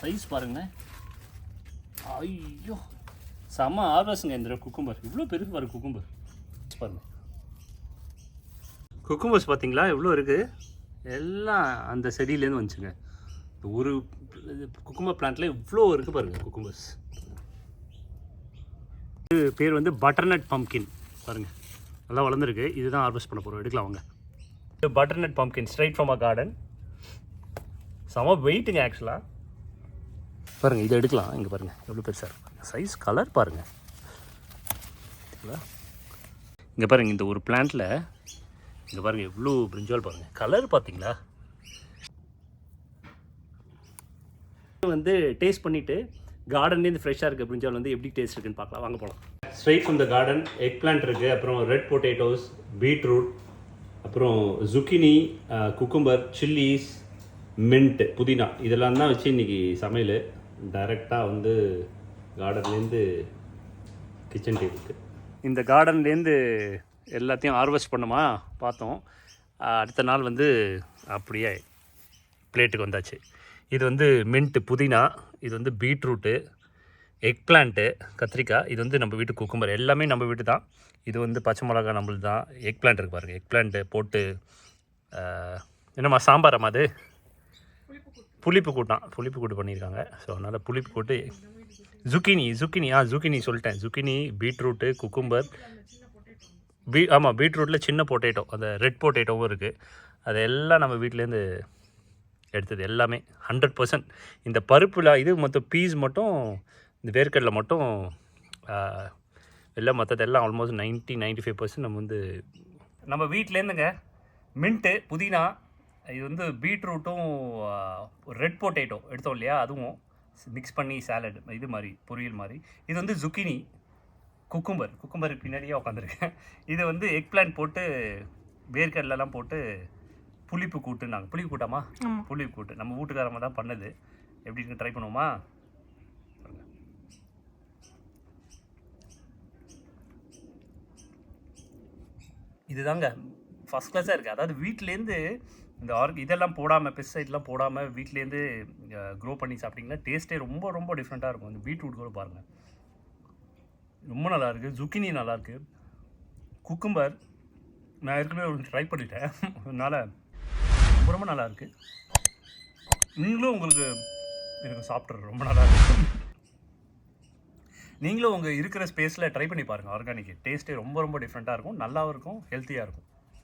Size பாருங்களேன் ஐயோ. செம்ம ஆர்வசுங்க இந்த குக்கும்பர் இவ்வளோ பெருசு பாருங்க குக்கும்பர் பாருங்க. குக்கும்பர்ஸ் பார்த்தீங்களா எவ்வளோ இருக்குது எல்லாம் அந்த செடியிலேருந்து வந்துச்சுங்க. ஒரு குக்கும்பர் பிளான்ட்ல இவ்வளோ இருக்குது பாருங்க குக்கும்பர்ஸ் இது பேர் வந்து பட்டர்நட் பம்கின் பாருங்கள் நல்லா வளர்ந்துருக்கு. இதுதான் ஹார்வெஸ்ட் பண்ண போகிறோம் எடுக்கலாம் வாங்க. இது butternut pumpkin straight from a garden செம வெயிட்டுங்க ஆக்சுவலாக பாருங்கள் இதை எடுக்கலாம். இங்கே பாருங்கள் எவ்வளோ பெருசாக இருக்கும் சைஸ் கலர் பாருங்கள் இங்கே பாருங்கள் இந்த ஒரு பிளான்ட்டில் இங்கே பாருங்கள் எவ்வளோ பிரிஞ்சால் பாருங்கள் கலர் பார்த்தீங்களா வந்து டேஸ்ட் பண்ணிவிட்டு கார்டன்லேருந்து ஃப்ரெஷ்ஷாக இருக்குது பிரிஞ்சால் வந்து எப்படி டேஸ்ட் இருக்குன்னு பார்க்கலாம் வாங்க போகலாம் straight from the garden eggplant இருக்குது அப்புறம் ரெட் பொட்டேட்டோஸ் பீட்ரூட் அப்புறம் ஜுக்கினி குக்கும்பர் சில்லிஸ் மின்ட்டு புதினா. இதெல்லாம் தான் வச்சு இன்றைக்கி சமையல். டைரெக்டாக வந்து கார்டன்லேருந்து கிச்சன் டேபிளுக்கு இந்த கார்டன்லேருந்து எல்லாத்தையும் ஹார்வெஸ்ட் பண்ணுமா? பார்த்தோம். அடுத்த நாள் வந்து அப்படியே பிளேட்டுக்கு வந்தாச்சு. இது வந்து மின்ட்டு புதினா இது வந்து பீட்ரூட்டு எக் பிளான்ட்டு கத்திரிக்காய் இது வந்து நம்ம வீட்டு குக்கும்பர் எல்லாமே நம்ம வீட்டு தான். இது வந்து பச்சை மிளகா நம்மளுது தான். எக் பிளான்ட் இருக்கு பாருங்கள் எக் பிளான்ட்டு போட்டு என்னம்மா சாம்பாரம்மா அது? புளிப்பு கூட்டான் புளிப்பு கூட்டு பண்ணியிருக்காங்க. ஸோ அதனால் புளிப்பு கூட்டு. ஜுக்கினி ஜுக்கினி ஆ ஜுக்கினி சொல்லிட்டேன். ஜுக்கினி பீட்ரூட்டு குக்கும்பர் பீ ஆமாம் பீட்ரூட்டில் சின்ன பொட்டேட்டோ அந்த ரெட் பொட்டேட்டோவும் இருக்குது அது எல்லாம் நம்ம வீட்டிலேருந்து எடுத்தது எல்லாமே. ஹண்ட்ரட் பர்சன்ட் இந்த பருப்பில் இது மொத்தம் பீஸ் மட்டும் இந்த வேர்க்கடலை மட்டும் எல்லாம் மற்றது எல்லாம் ஆல்மோஸ்ட் 90 95% ஃபைவ் பர்சன்ட் நம்ம வந்து நம்ம வீட்டிலேருந்துங்க மின்ட்டு புதினா இது வந்து பீட்ரூட்டும் ரெட் பொட்டேட்டோ எடுத்தோம் இல்லையா? அதுவும் மிக்ஸ் பண்ணி சாலட் இது மாதிரி பொரியல் மாதிரி. இது வந்து zucchini குக்கும்பர் குக்கும்பர் பின்னாடியே உட்காந்துருக்கேன் இது வந்து எக் பிளான்ட் போட்டு வேர்க்கடலெல்லாம் போட்டு புளிப்பு கூட்டு நாங்கள் புளிப்பு கூட்டாமா? புளிப்பு கூட்டு. நம்ம வீட்டுக்காரமாக தான் பண்ணது. எப்படி இருக்கு ட்ரை பண்ணுவோமா? இதுதாங்க. ஃபஸ்ட் கிளாஸாக இருக்குது அதாவது வீட்டிலேருந்து இந்த ஆர்க் இதெல்லாம் போடாமல் பெஸ்டிசைட்லாம் போடாமல் வீட்டிலேருந்து க்ரோ பண்ணி சாப்பிட்டிங்கன்னா டேஸ்ட்டே ரொம்ப ரொம்ப டிஃப்ரெண்ட்டாக இருக்கும். இந்த பீட்ரூட் கூட பாருங்கள் ரொம்ப நல்லாயிருக்கு ஜுக்கினி நல்லாயிருக்கு குக்கும்பர் நான் ஏற்கனவே ஒரு ட்ரை பண்ணிட்டேன். அதனால் ரொம்ப ரொம்ப நல்லாயிருக்கு நீங்களும் உங்களுக்கு எனக்கு சாப்பிட்றது ரொம்ப நல்லா இருக்கு. நீங்களும் உங்கள் இருக்கிற ஸ்பேஸில் ட்ரை பண்ணி பாருங்கள் ஆர்கானிக் டேஸ்ட்டே ரொம்ப ரொம்ப டிஃப்ரெண்ட்டாக இருக்கும். நல்லாவும் இருக்கும். ஹெல்த்தியாக இருக்கும்.